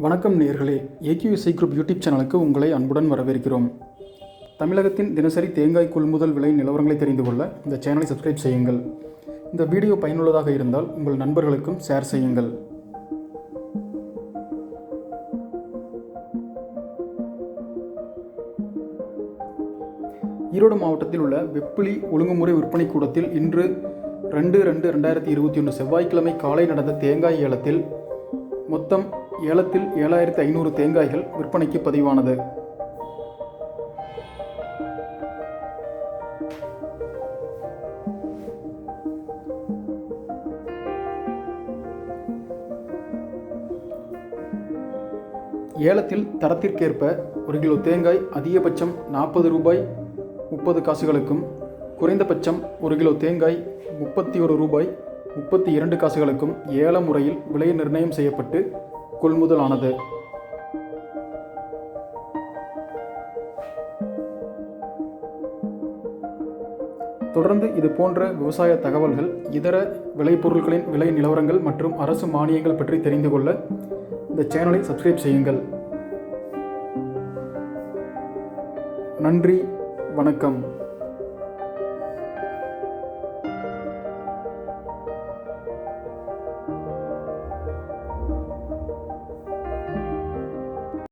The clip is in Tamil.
வணக்கம் நேயர்களே. ஏகியூஎஸ்ஐ குரூப் யூடியூப் சேனலுக்கு உங்களை அன்புடன் வரவேற்கிறோம். தமிழகத்தின் தினசரி தேங்காய் கொள்முதல் விலை நிலவரங்களை தெரிந்து கொள்ள இந்த சேனலை சப்ஸ்கிரைப் செய்யுங்கள். இந்த வீடியோ பயனுள்ளதாக இருந்தால் உங்கள் நண்பர்களுக்கும் ஷேர் செய்யுங்கள். ஈரோடு மாவட்டத்தில் உள்ள வெப்பிலி ஒழுங்குமுறை விற்பனை கூடத்தில் இன்று ரெண்டு ரெண்டு ரெண்டாயிரத்தி இருபத்தி ஒன்று செவ்வாய்க்கிழமை காலை நடந்த தேங்காய் ஏலத்தில் மொத்தம் ஏலத்தில் ஏழாயிரத்தி ஐநூறு தேங்காய்கள் விற்பனைக்கு பதிவானது. ஏலத்தில் தரத்திற்கேற்ப ஒரு கிலோ தேங்காய் அதிகபட்சம் நாற்பது ரூபாய் முப்பது காசுகளுக்கும் குறைந்தபட்சம் ஒரு கிலோ தேங்காய் முப்பத்தி ஒரு ரூபாய் முப்பத்தி இரண்டு காசுகளுக்கும் ஏல முறையில் விலை நிர்ணயம் செய்யப்பட்டு கொள்முதல் ஆனது தொடர்ந்து இது போன்ற விவசாய தகவல்கள் இதர விளைபொருட்களின் விலை நிலவரங்கள் மற்றும் அரசு மானியங்கள் பற்றி தெரிந்து கொள்ள இந்த சேனலை சப்ஸ்கிரைப் செய்யுங்கள். நன்றி வணக்கம்.